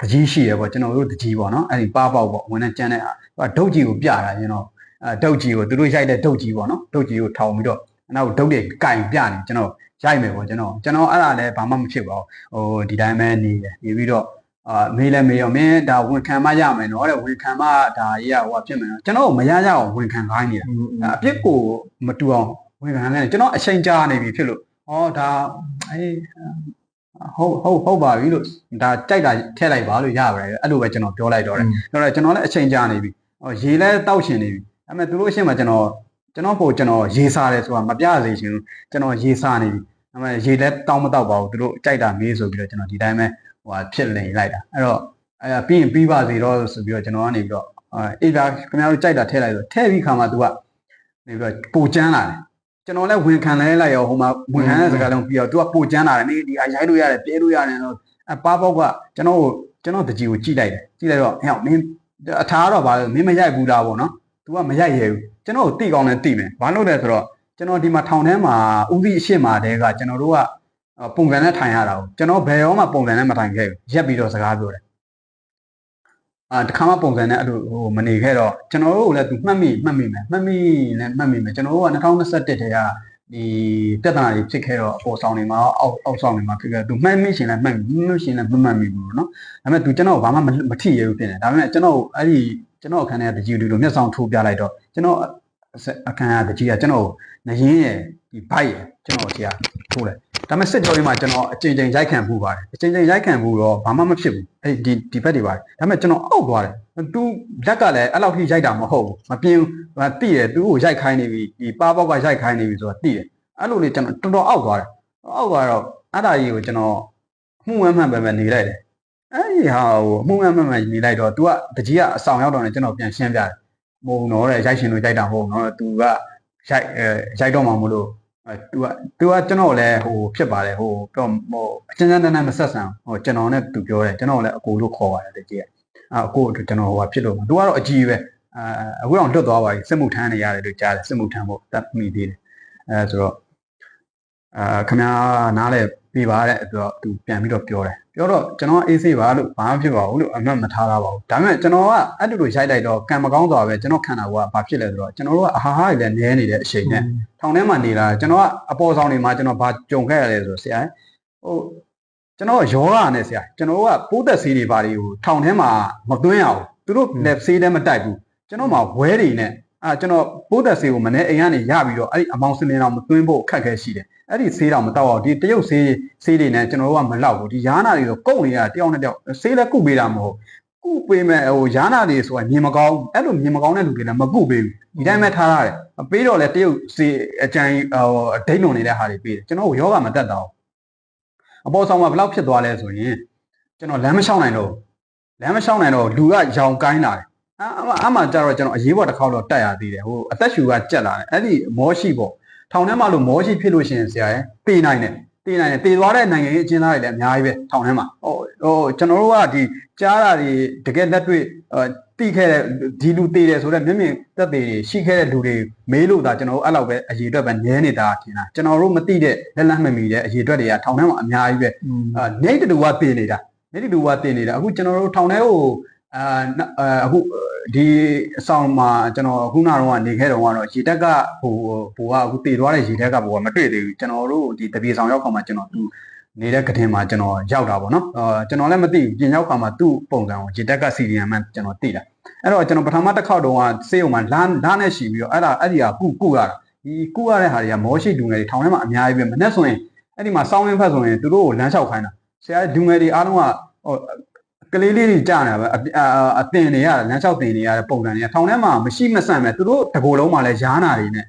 တကြီးရှိတယ်ပေါ့ကျွန်တော်တို့တကြီးပေါ့နော်အဲ့ဒီပါပေါက်ပေါ့ဝင်နေကျန်းတဲ့ဟာသူကဒုတ်ကြီးကိုပြတာကျွန်တော်အဲဒုတ်ကြီးကိုသူတို့ရိုက်တဲ့ဒုတ်ကြီးပေါ့နော်ဒုတ်ကြီးကိုထောင်ပြီးတော့နောက်ဒုတ်တွေကင်ပြနေကျွန်တော်ရိုက်မယ်ပေါ့ကျွန်တော်ကျွန်တော်အဲ့ဒါလည်းဘာမှမဖြစ်ပါဘူးဟိုဒီတိုင်းပဲနေတယ်နေပြီးတော့အာမေးလဲမေးရောမင်းဒါဝန်ခံမရမယ်နော်တဲ့ဝန်ခံမဒါကြီးကဟိုကဖြစ်မယ်နော်ကျွန်တော်မရကြအောင်ဝန်ခံခိုင်းနေတာအပြစ်ကိုမတူအောင်ဝင်ခံနေကျွန်တော်အချိန်ကြာနေပြီဖြစ်လို့ဩဒါအေး ဟုတ်ဟုတ်ဟုတ်ပါပြီလို့ဒါကြိုက်တာထည့်လိုက်ပါလို့ရပါတယ်အဲ့လိုပဲကျွန်တော်ပြောလိုက်တော့တယ်ပြောတော့ကျွန်တော်လည်းအချိန်ကြာနေပြီဟောရေလဲတောက်ရှင်နေပြီအဲ့မဲ့သူတို့အရှင်းမှာကျွန်တော်ကျွန်တော်ပို့ကျွန်တော်ရေစားတယ်ဆိုတာမပြစေချင်ဘူးကျွန်တော်ရေစားနေပြီအဲ့မဲ့ရေလဲတောင်းမတောက်ပါဘူးသူတို့ကြိုက်တာမေးဆိုပြီးတော့ကျွန်တော်ဒီတိုင်းပဲဟိုဖြစ်နေလိုက်တာအဲ့တော့အဲ့ပြီးရင်ပြီးပါစေတော့ဆိုပြီးတော့ကျွန်တော်ကနေပြီးတော့အေးဒါခင်ဗျားတို့ကြိုက်တာထည့်လိုက်ဆိုထည့်ပြီးခါမှ तू ကနေပြီးတော့ပိုကျန်းလာတယ် ကျွန်တော်လည်းဝင်ခံလဲလိုက်ရောဟိုမှာဝင်ခံတဲ့စကားလုံးပြီးတော့ तू ကပိုကျန်းလာတယ်နေဒီအရိုက်လို့ရတယ်ပြဲလို့ရတယ်တော့အပါပေါက်ကကျွန်တော်ကိုကျွန်တော်တကြီးကိုကြိလိုက်တယ်ကြိလိုက်တော့ဟဲ့မင်းအထားတော့ဗာမင်းမရိုက်ဘူးလားပေါ့နော် तू ကမရိုက်ရဘူးကျွန်တော်ကိုတိကောင်းတယ်တိမယ်ဘာလို့လဲဆိုတော့ကျွန်တော်ဒီမှာထောင်ထဲမှာဥသီအရှိမာတဲကကျွန်တော်တို့ကပုံစံနဲ့ထိုင်ရတာကိုကျွန်တော်ဘယ်ရောမှပုံစံနဲ့မထိုင်ခဲ့ဘူးရက်ပြီးတော့စကားပြောတယ် အာတခါမှပုံစံနဲ့အဲ့လိုဟိုမနေခဲ့တော့ကျွန်တော်တို့ကလည်းသူမှတ်မိမှတ်မိမယ်မှတ်မိလည်းမှတ်မိမယ်ကျွန်တော်တို့က2021ထဲကဒီပြဿနာတွေဖြစ်ခဲ့တော့အပေါ်ဆောင်တွေမှာအောက်အောက်ဆောင်တွေမှာဖြစ်ခဲ့သူမှတ်မိရှင်လည်းမှတ်မိလို့ရှင်လည်းမမှတ်မိဘူးလို့နော်ဒါပေမဲ့သူကျွန်တော်ဘာမှမထီရဘူးဖြစ်နေဒါပေမဲ့ကျွန်တော်အဲ့ဒီကျွန်တော်အခန်းထဲကတကြီးလူလိုမျက်ဆောင်ထိုးပြလိုက်တော့ကျွန်တော်အခန်းကတကြီးကကျွန်တော်ငရင်းရဲ့ဒီဘိုက်ရဲ့ကျွန်တော်ကြီးကထိုးလိုက် ဒါပေမဲ့စစ်ကြောလေးမှာကျွန်တော်အချိန်ချင်းရိုက်ခံမှုပါတယ်အချိန်ချင်းရိုက်ခံမှုတော့ဘာမှမဖြစ်ဘူးအဲ့ဒီဒီဘက်တွေပါတယ်ဒါပေမဲ့ကျွန်တော်အောက်သွားတယ်သူလက်ကလည်းအဲ့လောက်ထိရိုက်တာမဟုတ်ဘူးမပြင်းတိတယ်သူ့ကိုရိုက်ခိုင်းနေပြီဒီပါပေါက်ကရိုက်ခိုင်းနေပြီဆိုတော့တိတယ်အဲ့လိုလေးကျွန်တော်တော်တော်အောက်သွားတယ်အောက်သွားတော့အဲ့ဒါကြီးကိုကျွန်တော်မှုဝမ်းမှန်ပဲပဲနေလိုက်တယ်အဲ့ဒီဟာကိုမှုဝမ်းမှန်မှန်နေလိုက်တော့ तू ကတကြီးကအဆောင်ရောက်တော့ねကျွန်တော်ပြန်ရှင်းပြတယ်မဟုတ်တော့တဲ့ရိုက်ရှင်လို့ရိုက်တာမဟုတ်တော့ तू ကရိုက်အဲရိုက်တော့မှမလို့ အဲသူကသူကကျွန်တော်လည်းဟိုဖြစ်ပါတယ်ဟိုပြောဟိုအချင်းချင်းတန်းတန်းမဆက်ဆံဟိုကျွန်တော်နဲ့သူပြောတယ်ကျွန်တော်လည်းအကိုလို့ခေါ်ပါတယ်တကယ်အကိုတို့ကျွန်တော်ဟိုဖြစ်လို့သူကတော့အကြီးပဲအဲအခုတော့လွတ်သွားပါပြီစစ်မှုထမ်းနေရတယ်လို့ကြားတယ်စစ်မှုထမ်းဖို့တတ်မိသေးတယ်အဲဆိုတော့အာခမားနားလည်း ပြပါတဲ့အတွက်တော့သူပြန်ပြီးတော့ပြောတယ်ပြောတော့ကျွန်တော်အေးဆေးပါလို့ဘာမှဖြစ်ပါဘူးလို့အမှတ်မထားတာပါဘူးဒါပေမဲ့ကျွန်တော်ကအဲ့လိုလိုရိုက်လိုက်တော့ကံမကောင်းစွာပဲကျွန်တော်ခံတာကဘာဖြစ်လဲဆိုတော့ကျွန်တော်တို့ကအဟာဟာတွေလည်းနဲနေတဲ့အချိန်နဲ့ထောင်ထဲမှာနေလာကျွန်တော်ကအပေါ်ဆောင်တွေမှာကျွန်တော်ဘာကြုံခဲ့ရလဲဆိုတော့ဆရာဟိုကျွန်တော်ယောဂနဲ့ဆရာကျွန်တော်တို့ကပိုးသက်ဆေးတွေဘာတွေကိုထောင်ထဲမှာမသွင်းအောင်သူတို့လည်းဆေးလည်းမတိုက်ဘူးကျွန်တော်မှဝဲတွေနဲ့ အာကျွန်တော်ပိုးသက်ဆေးကိုမနေ့အိမ်ကနေရပြီးတော့အဲ့ဒီအမောင်စနေတော်မသွင်းဖို့အခက်အခဲရှိတယ်အဲ့ဒီဆေးတော်မတောက်အောင်ဒီတရုတ်ဆေးဆေးတွေနဲ့ကျွန်တော်တို့ကမလောက်ဘူးဒီယားနာတွေဆိုကုန်နေတာတယောက်နဲ့တယောက်ဆေးလည်းကုပေးတာမဟုတ်ကုပေးမဲ့ဟိုယားနာတွေဆိုတာမြင်မကောင်းအဲ့လိုမြင်မကောင်းတဲ့လူတွေလည်းမကုပေးဘူးဒီတိုင်းပဲထားရတယ်ပေးတော့လေတရုတ်ဆေးအကြံဟိုအဒိတ်လွန်နေတဲ့ဟာတွေပေးတယ်ကျွန်တော်ယောဂမတက်တော့အပေါ်ဆောင်မှာဘယ်လောက်ဖြစ်သွားလဲဆိုရင်ကျွန်တော်လမ်းမလျှောက်နိုင်တော့လမ်းမလျှောက်နိုင်တော့လူကရောင်ကိုင်းလာတယ် အမအမှကြတော့ကျွန်တော်အရေးပေါ်တစ်ခေါက်တော့တက်ရသေးတယ်ဟိုအသက်ရှူကကြက်လာတယ်အဲ့ဒီမောရှိပေါ့ထောင်ထဲမှာလို့မောရှိဖြစ်လို့ရှိရင်ဆရာရဲ့တေးနိုင်တယ်တေးနိုင်တယ်တေးသွားတဲ့နိုင်ငံရေးအကျဉ်းသားတွေလည်းအများကြီးပဲထောင်ထဲမှာဟိုဟိုကျွန်တော်တို့ကဒီကြားတာတွေတကယ်လက်တွေ့တိခဲ့တဲ့ဒီလူတေးတယ်ဆိုတော့မြင့်မြင့်တက်သေးတွေရှိခဲ့တဲ့လူတွေမေးလို့ဒါကျွန်တော်တို့အဲ့လောက်ပဲအရေးအတွက်ပဲနည်းနေတာထင်တာကျွန်တော်တို့မသိတဲ့လက်လက်မမီတဲ့အရေးအတွက်တွေကထောင်ထဲမှာအများကြီးပဲအာနေတူကတေးနေတာနေတူကတေးနေတာအခုကျွန်တော်တို့ထောင်ထဲကို အာအခုဒီအဆောင်မှာကျွန်တော်ခုနကတော့နေခဲ့တော့ကတော့ရေတက်ကဟိုဟိုကအခုတည်သွားတဲ့ရေတက်ကဘိုကမတွေ့သေးဘူးကျွန်တော်တို့ဒီတပြေဆောင်ရောက်ခါမှာကျွန်တော်သူနေတဲ့ကတင်မှာကျွန်တော်ရောက်တာပေါ့နော်အာကျွန်တော်လည်းမသိဘူးပြင်ရောက်ခါမှာသူ့ပုံစံကိုရေတက်ကစီရီယံမှကျွန်တော်သိတာအဲ့တော့ကျွန်တော်ပထမတစ်ခေါက်တုန်းကစေးုံမှာလမ်းလမ်းနဲ့ရှိပြီးတော့အဲ့ဒါအဲ့ဒီကကုကုရတာဒီကုရတဲ့ဟာတွေကမောရှိလူငယ်တွေထောင်ထဲမှာအများကြီးပဲမနဲ့ဆိုရင်အဲ့ဒီမှာစောင်းရင်းဖက်ဆိုရင်သူတို့ကိုလမ်းလျှောက်ခိုင်းတာဆရာလူငယ်တွေအားလုံးကဟို ကလေးလေးတွေကြာနေတာပဲအတင်နေရလမ်းလျှောက်တင်နေရတဲ့ပုံစံတွေကထောင်ထဲမှာမရှိမဆန့်ပဲသူတို့တကိုယ်လုံးမှာလည်းရားနာတွေနဲ့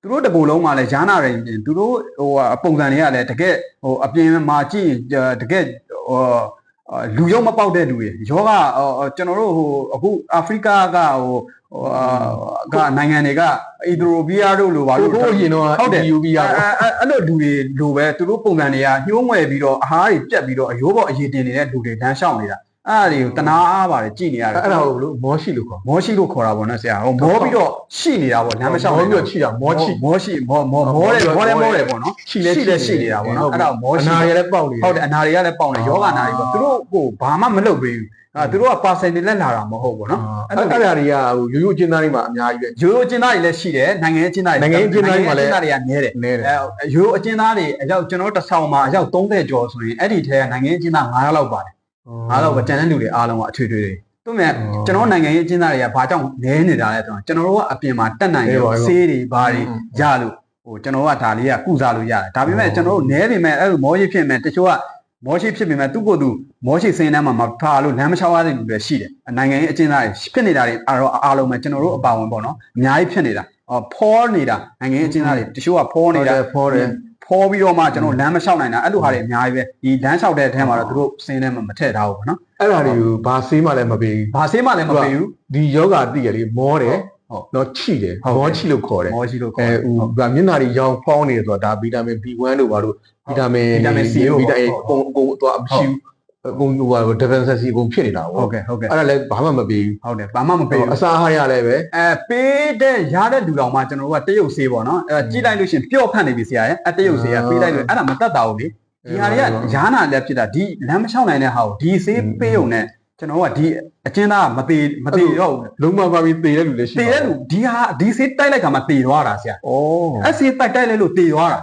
သူတို့တကိုယ်လုံးမှာလည်းရားနာတွေသူတို့ဟိုပုံစံတွေကလည်းတကယ်ဟိုအပြင်မှာကြည့်တကယ်ဟိုလူရုံမပေါက်တဲ့လူတွေယောဂကျွန်တော်တို့ဟိုအခုအာဖရိကကဟိုကနိုင်ငံတွေကအီသရိုပီးယားတို့လိုပါလို့ဟိုအရင်တော့ဟုတ်တယ် EUB ရပေါ့အဲ့လိုလူတွေလိုပဲသူတို့ပုံစံတွေကညှိုးငွယ်ပြီးတော့အဟားတွေပြက်ပြီးတော့အယိုးပေါ်အရေးတင်နေတဲ့လူတွေတန်းရှောင်နေတာ အဲ့ဒါတွေကိုတနာအားပါတယ်ကြည်နေရတယ်အဲ့ဒါကိုလို့မောရှိလို့ခေါ်မောရှိလို့ခေါ်တာပေါ့နော်ဆရာဟိုမောပြီးတော့ရှိနေတာပေါ့လမ်းမလျှောက်မောပြီးတော့ချိတာမောချိမောရှိမောမောမောတယ်မောတယ်မောတယ်ပေါ့နော်ရှိလဲရှိလဲရှိနေတာပေါ့နော်အဲ့ဒါကိုမောအရှိနာရလည်းပေါက်နေဟုတ်တယ်အနာတွေကလည်းပေါင်တယ်ယောဂနာတွေပေါ့သူတို့ကိုဘာမှမလုပ်ပေးဘူးအဲသူတို့က percent တွေလက်လာတာမဟုတ်ဘူးနော်အဲ့ဒါအဲ့ဒါတွေကဟိုရိုးရိုးကျင်းသားတွေမှာအများကြီးပဲရိုးရိုးကျင်းသားတွေလည်းရှိတယ်နိုင်ငံရေးကျင်းသားတွေနိုင်ငံရေးကျင်းသားတွေမှာလည်းနိုင်ငံရေးကျင်းသားတွေကနည်းတယ်နဲတယ်အဲရိုးအကျဉ်းသားတွေအရောက်ကျွန်တော်တို့တစ်ဆောင်မှာအရောက်30ကျော်ဆိုရင်အဲ့ဒီထဲကနိုင်ငံရေးအကျဉ်းသား9လောက်ပါတယ် 9လောက်ပဲကျန်တဲ့လူတွေအားလုံးကအထွေထွေတွေသူမဲ့ကျွန်တော်နိုင်ငံရေးအကျဉ်းသားတွေကဘာကြောင့်နဲနေတာလဲဆိုတော့ကျွန်တော်တို့ကအပြင်မှာတက်နိုင်ရဆေးတွေဘာတွေရလို့ဟိုကျွန်တော်ကဒါလေးကကုစားလို့ရတယ်ဒါပေမဲ့ကျွန်တော်တို့နဲပေမဲ့အဲ့လိုမောရှိဖြစ်မဲ့တချို့ကမောရှိဖြစ်ပေမဲ့သူ့ကိုယ်သူမောရှိစင်းတန်းမှာမဖာလို့လမ်းမလျှောက်ရတဲ့လူတွေရှိတယ်နိုင်ငံရေးအကျဉ်းသားတွေဖြစ်နေတာတွေအားလုံးအားလုံးပဲကျွန်တော်တို့အပါဝင်ပေါ့နော်အများကြီးဖြစ်နေတာအော်ဖောနေတာနိုင်ငံရေးအကျဉ်းသားတွေတချို့ကဖောနေတာဖောတယ် ဖောပြီးတော့မှကျွန်တော်လမ်းမလျှောက်နိုင်တာအဲ့လိုဟာတွေအများကြီးပဲဒီလမ်းလျှောက်တဲ့အထက်မှာတော့သူတို့စင်းထဲမှာမထည့်ထားဘူးပေါ့နော်အဲ့ဒါတွေကိုဘာဆေးမှလည်းမပေးဘူးဘာဆေးမှလည်းမပေးဘူးဒီယောဂသိရလေမောတယ်ဟုတ်တော့ချိတယ်ဟုတ်မောချိလို့ခေါ်တယ်မောရှိလို့အဲခေါ်ဟိုဗာမျက်နှာတွေရောင်ဖောင်းနေတယ်ဆိုတာဒါဗီတာမင် B1 တို့ဘာလို့ဗီတာမင်ဗီတာမင် C တို့ဗီတာအကုန်အကုန်တော့အဖြူ အကုန်ဟိုဟာ deficiency အကုန်ဖြစ်နေတာဟုပေါ့တ်ကဲ့ဟုတ်ကဲ့အဲ့ဒါလည်းဘာမှမပေးဘူးဟုတ်တယ်ဘာမှမပေးဘူးအစာအာဟာရလည်းပဲအဲပေးတဲ့ရတဲ့လူတော်မှကျွန်တော်တို့ကတရုတ်ဆေးပေါ့နော်အဲကြည့်လိုက်လို့ရှိရင်ပျော့ဖတ်နေပြီဆရာရဲ့အတရုတ်ဆေးကပေးလိုက်လို့အဲ့ဒါမတတ်တာဘူးလေဒီဟာတွေကရားနာလည်းဖြစ်တာဒီလမ်းမလျှောက်နိုင်တဲ့ဟာကိုဒီဆေးပေးုံနဲ့ကျွန်တော်ကဒီအကျဉ်းသားကမသေးမသေးတော့ဘူးလုံးမပါပြီးသေတဲ့လူလည်းရှိတည်တဲ့လူဒီဟာဒီဆေးတိုက်လိုက်ခါမှတည်သွားတာဆရာဩအဆေးတိုက်တိုက်လိုက်လို့တည်သွားတာ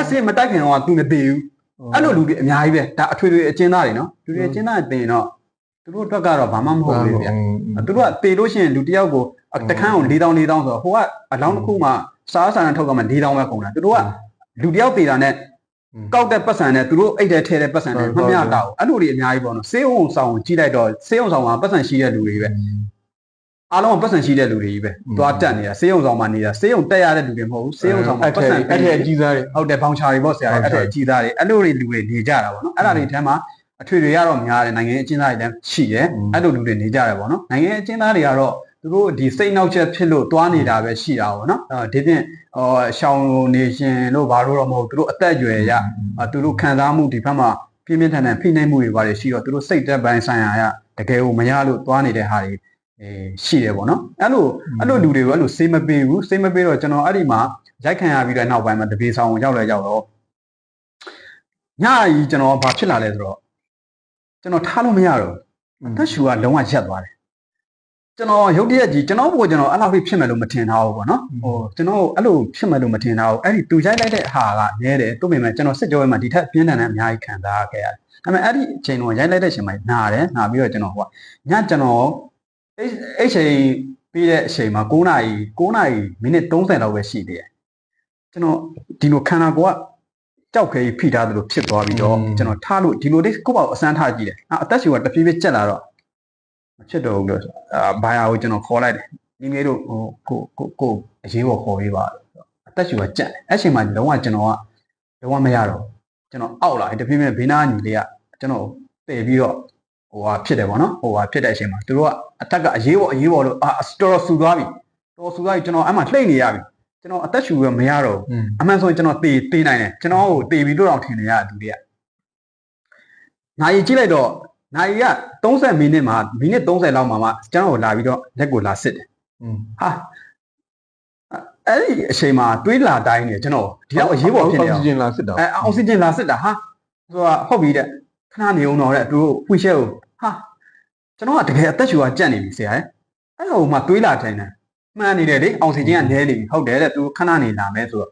အဆေးမတိုက်ခင်တော့သူမတည်ဘူး အဲ့လိုလူတွေအများကြီးပဲဒါအထွေထွေအကျဉ်းသားတွေနော်လူတွေအကျဉ်းသားတင်တော့သူတို့အတွက်ကတော့ဘာမှမဟုတ်ဘူးဗျာသူတို့ကတည်လို့ရှိရင်လူတစ်ယောက်ကိုတခန်းကို၄000၄000ဆိုတော့ဟိုကအလောင်းတစ်ခုမှစားဆန်ထုတ်ကမှ၄000ပဲကုန်တာသူတို့ကလူတစ်ယောက်တည်တာနဲ့ကောက်တဲ့ပတ်စံနဲ့သူတို့အိတ်တဲ့ထဲတဲ့ပတ်စံနဲ့မမျှတာဘူးအဲ့လိုတွေအများကြီးပေါ့နော်စေးုံဆောင်ကိုကြီးလိုက်တော့စေးုံဆောင်ကပတ်စံရှိတဲ့လူတွေပဲ အားလုံးကပတ်စံရှိတဲ့လူတွေကြီးပဲသွားတက်နေတာစေးုံဆောင်မှာနေတာစေးုံတက်ရတဲ့လူတွေမဟုတ်ဘူးစေးုံဆောင်မှာအဲ့ပတ်ထက်စံအဲ့ထက်ကြီးစားတယ်ဟုတ်တယ်ဘောင်ချာတွေပေါ့ဆရာအဲ့ဒါအကြီးသားတွေအဲ့လိုတွေလူတွေနေကြတာပေါ့နော်အဲ့ဒါတွေထဲမှာအထွေတွေကတော့များတယ်နိုင်ငံရေးအကျဉ်းသားတွေလည်းရှိတယ်အဲ့လိုလူတွေနေကြတယ်ပေါ့နော်နိုင်ငံရေးအကျဉ်းသားတွေကတော့သူတို့ဒီစိတ်နှောက်ချက်ဖြစ်လို့တွားနေတာပဲရှိတာပေါ့နော်အဲဒီပြင်ဟောရှောင်းနေရှင်လို့ဘာလို့တော့မဟုတ်သူတို့အသက်အရွယ်ရသူတို့ခံစားမှုဒီဘက်မှာပြင်းပြင်းထန်ထန်ဖိနှိပ်မှုတွေပါတယ်ရှိတော့သူတို့စိတ်သက်ပိုင်းဆိုင်ရာရတကယ်ကိုမရလို့တွားနေတဲ့ဟာတွေ အဲရှိတယ်ပေါ့နော်အဲ့လိုအဲ့လိုလူတွေကိုအဲ့လိုစေးမပေးဘူးစေးမပေးတော့ကျွန်တော်အဲ့ဒီမှာရိုက်ခံရပြီးတော့နောက်ပိုင်းမှာတပေဆောင်ကိုရောက်လဲရောက်တော့ညကြီးကျွန်တော်ဘာဖြစ်လာလဲဆိုတော့ကျွန်တော်ထားလို့မရတော့ဘူးအသက်ရှူကလုံးဝရက်သွားတယ်ကျွန်တော်ရုတ်တရက်ကြီးကျွန်တော်ဘို့ကျွန်တော်အဲ့လောက်ထိဖြစ်မယ်လို့မထင်ထားဘူးပေါ့နော်ဟိုကျွန်တော်အဲ့လိုဖြစ်မယ်လို့မထင်ထားဘူးအဲ့ဒီသူရိုက်လိုက်တဲ့ဟာကနဲတယ်သူ့ပေမဲ့ကျွန်တော်စစ်ကြောရေးမှာဒီထက်ပြင်းထန်တဲ့အများကြီးခံစားခဲ့ရတယ်ဒါပေမဲ့အဲ့ဒီအချိန်တော့ရိုက်လိုက်တဲ့အချိန်မှာနာတယ်နာပြီးတော့ကျွန်တော်ဟိုကညကျွန်တော် အဲ့အဲ့ချိန်ပြီးတဲ့အချိန်မှာ9နာရီ9နာရီမိနစ်30လောက်ပဲရှိသေးတယ်ကျွန်တော်ဒီလိုခန္ဓာကိုယ်ကကြောက်ခဲကြီးဖိထားသလိုဖြစ်သွားပြီးတော့ကျွန်တော်ထားလို့ဒီလိုလေးကိုယ့်ဘာကိုအစမ်းထားကြည့်တယ်အသက်ရှူကတဖြည်းဖြည်းကျက်လာတော့မဖြစ်တော့ဘူးလို့အာဘာယာကိုကျွန်တော်ခေါ်လိုက်တယ်မိမိတို့ဟိုကိုကိုကိုအရေးပေါ်ခေါ်ပေးပါအသက်ရှူကကျက်တယ်အဲ့ချိန်မှာလုံးဝကျွန်တော်ကလုံးဝမရတော့ကျွန်တော်အောက်လာတဖြည်းဖြည်းဘေးနားညီလေးကကျွန်တော်တည်ပြီးတော့ ဟိုဟာဖြစ်တယ်ပေါ့နော်ဟိုဟာဖြစ်တဲ့အချိန်မှာသူတို့ကအတက်ကအရေးပေါ်အရေးပေါ်လို့အာတော်တော်ဆူသွားပြီတော်ဆူသွားပြီကျွန်တော်အဲ့မှာလှိမ့်နေရပြီကျွန်တော်အသက်ရှူရမရတော့ဘူးအမှန်ဆိုရင်ကျွန်တော်တေးတေးနိုင်တယ်ကျွန်တော်ကိုတေးပြီးလို့တော့ထင်နေရတဲ့သူတွေကနိုင်ကြည့်လိုက်တော့နိုင်က30မိနစ်မှာမိနစ်30လောက်မှာမှကျွန်တော်ကိုလာပြီးတော့လက်ကိုလာစစ်တယ်ဟာအဲ့ဒီအချိန်မှာတွေးလာတိုင်းနေကျွန်တော်ဒီတော့အရေးပေါ်ဖြစ်နေအောအောင်က်ဆီဂျင်လာစစ်တာအဲအောက်ဆီဂျင်လာစစ်တာဟာဆိုတာဟုတ်ပြီတဲ့ ခဏနေအောင်တော့တဲ့သူတို့ဖွင့်ရှဲကိုဟာကျွန်တော်ကတကယ်အသက်ရှူကကြက်နေပြီဆရာရဲ့အဲ့ဟိုမှာတွေးလာတိုင်းတယ်မှန်နေတယ်လေအောက်ဆီဂျင်ကနည်းနေပြီဟုတ်တယ်တဲ့သူခဏနေလာမယ်ဆိုတော့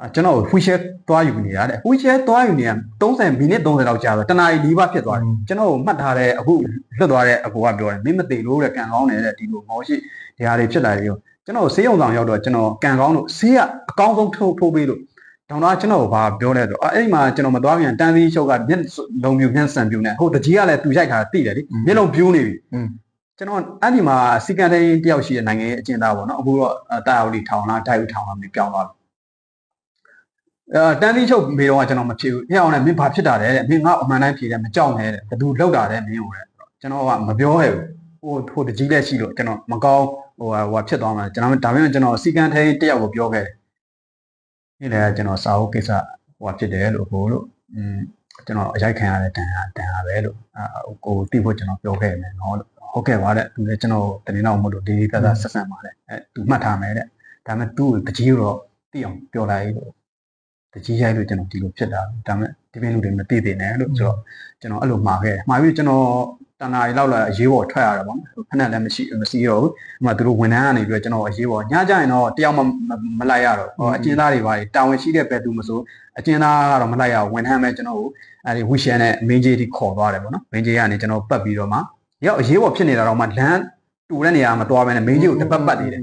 အာကျွန်တော်ဖွင့်ရှဲသွားယူနေတာတဲ့ဖွင့်ရှဲသွားယူနေတာ30မိနစ်30လောက်ကြာတော့တနာရီ၄ပါဖြစ်သွားတယ်ကျွန်တော်ကိုမှတ်ထားတဲ့အခုလွတ်သွားတဲ့အကူကပြောတယ်မင်းမသိလို့တဲ့ကံကောင်းတယ်တဲ့ဒီလိုမောရှိဒီဟာတွေဖြစ်လာတယ်ရောကျွန်တော်ဆေးရုံဆောင်ရောက်တော့ကျွန်တော်ကံကောင်းလို့ဆေးကအကောင်းဆုံးထိုးထိုးပေးလို့ တောင်တော့ကျွန်တော်ဘာပြောလဲဆိုတော့အဲ့ဒီမှာကျွန်တော်မသွားပြန်တန်းသီးချုပ်ကမျက်လုံးပြူမျက်စံပြူနဲ့ဟိုတကြီးကလည်းသူရိုက်ထားတာသိတယ်လေမျက်လုံးပြူးနေပြီကျွန်တော်အဲ့ဒီမှာစီကန်တိုင်းတယောက်ရှိတဲ့နိုင်ငံရဲ့အကျဉ်းသားပေါ့နော်အခုတော့တာယာဝတီထောင်လားတိုက်ဦးထောင်လားမပြောင်းသွားပြီအဲတန်းသီးချုပ်မေတော့ကကျွန်တော်မဖြစ်ဘူးဟဲ့အောင်လည်းမင်းဘာဖြစ်တာလဲတဲ့မင်းငါအမှန်တိုင်းဖြေတယ်မကြောက်နဲ့တဲ့ဘသူလောက်တာလဲမင်းဟိုတဲ့ကျွန်တော်ကမပြောရဘူးဟိုဟိုတကြီးလက်ရှိလို့ကျွန်တော်မကောင်းဟိုဟိုဖြစ်သွားမှာကျွန်တော်ဒါပေမဲ့ကျွန်တော်စီကန်တိုင်းတယောက်ကိုပြောခဲ့တယ် ဒီလည်းကျွန်တော်စာအုပ်ကိစ္စဟိုဖြစ်တယ်လို့ဟိုလို့อืมကျွန်တော်အရိုက်ခံရတဲ့တန်ဟာတန်ဟာပဲလို့အာကိုတိဖို့ကျွန်တော်ပြောခဲ့မယ်နော်လို့ဟုတ်ကဲ့ပါတဲ့သူလည်းကျွန်တော်တင်းတော့မလို့ဒီဒီကစားဆက်ဆံပါလေအဲသူမှတ်ထားမယ်တဲ့ဒါပေမဲ့သူ့ကိုတကြီးတော့သိအောင်ပြောလိုက်လို့တကြီးရိုက်လို့ကျွန်တော်ဒီလိုဖြစ်တာဒါပေမဲ့ဒီပင်လူတွေမသိသေးနဲ့လို့ဆိုတော့ကျွန်တော်အဲ့လိုမှာခဲ့မှာပြီးကျွန်တော် တနာရီလောက်လာအရေးပေါ်ထွက်ရတာပေါ့နော်ခဏလည်းမရှိမရှိတော့ဘူးဒီမှာသူတို့ဝန်ထမ်းကနေပြီးတော့ကျွန်တော်အရေးပေါ်ညကြရင်တော့တယောက်မှမလိုက်ရတော့ဟောအကျဉ်းသားတွေပါတာဝန်ရှိတဲ့ဘက်သူမဆိုအကျဉ်းသားကတော့မလိုက်ရဘူးဝန်ထမ်းပဲကျွန်တော်ကိုအဲဒီဝီရှန်နဲ့မင်းကြီးတီခေါ်သွားတယ်ပေါ့နော်မင်းကြီးကနေကျွန်တော်ပတ်ပြီးတော့မှရောက်အရေးပေါ်ဖြစ်နေတာတော့မှလမ်းတူတဲ့နေရာမှာသွားပဲနဲ့မင်းကြီးကိုတပတ်ပတ်နေတယ်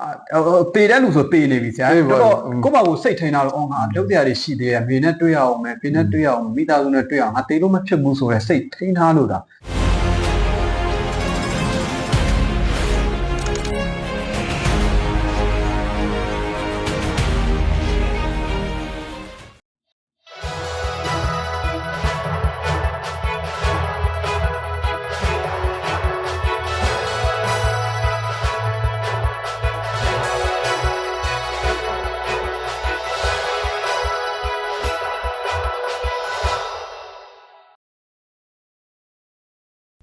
အာတေတဲ့လူဆိုတေနေပြီဆရာတော့ကိုယ့်ဘာကိုစိတ်ထိန်တာတော့အော်ငါလုပ်တရားတွေရှိသေးတယ်မေနဲ့တွေ့ရအောင်မယ်ဖေနဲ့တွေ့ရအောင်မိသားစုနဲ့တွေ့ရအောင်ငါတေလို့မဖြစ်ဘူးဆိုရဲစိတ်ထိန်ထားလို့တာ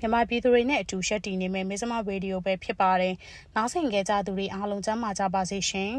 မြန်မာပြည်သူတွေနဲ့အတူရှက်တည်နေမယ်မိစမရေဒီယိုပဲဖြစ်ပါတယ်နားဆင်ကြကြသူတွေအားလုံးချမ်းသာကြပါစေရှင်